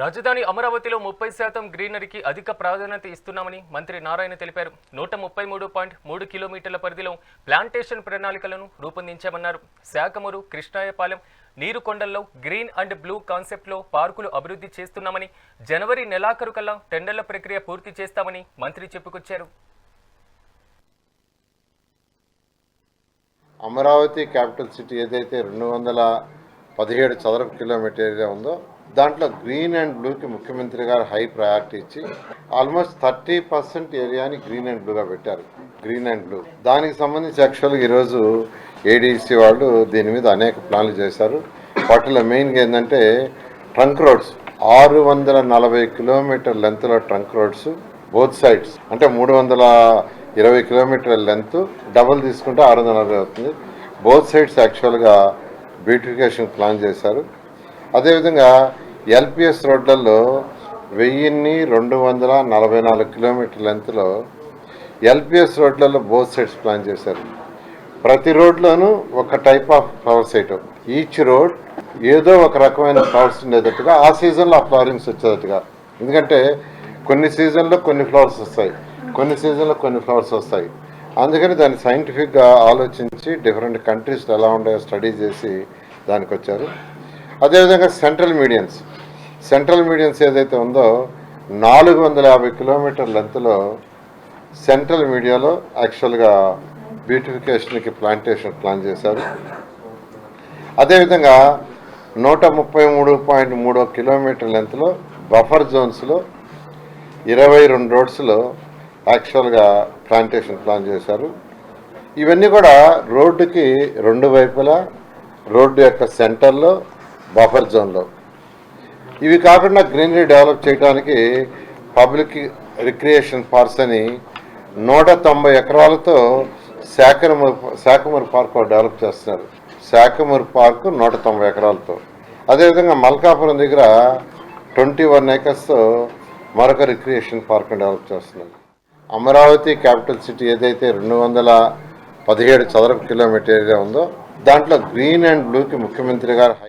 రాజధాని అమరావతిలో ముప్పై శాతం గ్రీనరీకి అధిక ప్రాధాన్యత ఇస్తున్నామని మంత్రి నారాయణ తెలిపారు. నూట ముప్పై మూడు పాయింట్ మూడు కిలోమీటర్ల పరిధిలో ప్లాంటేషన్ ప్రణాళికలను రూపొందించామన్నారు. శాఖమూరు కృష్ణాయపాలెం నీరుకొండల్లో గ్రీన్ అండ్ బ్లూ కాన్సెప్ట్లో పార్కులు అభివృద్ధి చేస్తున్నామని జనవరి నెలాఖరు కల్లా టెండర్ల ప్రక్రియ పూర్తి చేస్తామని మంత్రి చెప్పుకొచ్చారు. అమరావతి క్యాపిటల్ సిటీ ఏదైతే రెండు వందల పదిహేడు చదరపు కిలోమీటర్ ఏరియా ఉందో దాంట్లో గ్రీన్ అండ్ బ్లూకి ముఖ్యమంత్రి గారు హై ప్రయారిటీ ఇచ్చి ఆల్మోస్ట్ థర్టీ పర్సెంట్ ఏరియాని గ్రీన్ అండ్ బ్లూగా పెట్టారు. Green and blue. దానికి సంబంధించి యాక్చువల్గా ఈరోజు ఏడీసీ వాళ్ళు దీని మీద అనేక ప్లాన్లు చేశారు. వాటిలో మెయిన్గా ఏంటంటే ట్రంక్ రోడ్స్. ఆరు వందల నలభై కిలోమీటర్ లెంత్లో ట్రంక్ రోడ్స్ బోత్ సైడ్స్. అంటే మూడు వందల ఇరవై కిలోమీటర్ల లెంత్ డబుల్ తీసుకుంటే ఆరు వందల నలభై అవుతుంది బోత్ సైడ్స్ యాక్చువల్గా బ్యూటిఫికేషన్ ప్లాన్ చేశారు. అదేవిధంగా ఎల్పిఎస్ రోడ్లలో వెయ్యిన్ని రెండు వందల నలభై నాలుగు కిలోమీటర్ లెంత్లో ఎల్పిఎస్ రోడ్లలో బోత్ సైడ్స్ ప్లాన్ చేశారు. ప్రతి రోడ్లోనూ ఒక type of flower site each road ఏదో ఒక రకమైన ఫ్లవర్స్ ఉండేటట్టుగా ఆ సీజన్లో ఆ ఫ్లవరింగ్స్ వచ్చేటట్టుగా. ఎందుకంటే కొన్ని సీజన్లో కొన్ని ఫ్లవర్స్ వస్తాయి. కొన్ని సీజన్లో కొన్ని ఫ్లవర్స్ వస్తాయి. అందుకని దాన్ని సైంటిఫిక్గా ఆలోచించి డిఫరెంట్ కంట్రీస్లో ఎలా ఉన్నాయో స్టడీ చేసి దానికి వచ్చారు. అదేవిధంగా సెంట్రల్ మీడియన్స్ సెంట్రల్ మీడియన్స్ ఏదైతే ఉందో నాలుగు వందల యాభై కిలోమీటర్ లెంత్లో సెంట్రల్ మీడియాలో యాక్చువల్గా బ్యూటిఫికేషన్కి ప్లాంటేషన్ ప్లాన్ చేశారు. అదేవిధంగా నూట ముప్పై మూడు పాయింట్ మూడో కిలోమీటర్ లెంత్లో బఫర్ జోన్స్లో ఇరవై రెండు రోడ్స్లో యాక్చువల్గా ప్లాంటేషన్ ప్లాన్ చేశారు. ఇవన్నీ కూడా రోడ్డుకి రెండు వైపులా రోడ్డు యొక్క సెంటర్లో బఫర్ జోన్లో. ఇవి కాకుండా గ్రీనరీ డెవలప్ చేయడానికి పబ్లిక్ రిక్రియేషన్ పార్క్స్ అని నూట తొంభై ఎకరాలతో శాఖమూరు శాఖమూరు పార్క్ డెవలప్ చేస్తున్నారు. శాఖమూరు పార్క్ నూట తొంభై ఎకరాలతో. అదేవిధంగా మల్కాపురం దగ్గర ట్వంటీ వన్ ఏకర్స్తో మరొక రిక్రియేషన్ పార్క్ డెవలప్ చేస్తున్నారు. అమరావతి క్యాపిటల్ సిటీ ఏదైతే రెండు వందల పదిహేడు చదరపు కిలోమీటర్ ఏరియా ఉందో దాంట్లో గ్రీన్ అండ్ బ్లూకి ముఖ్యమంత్రి గారు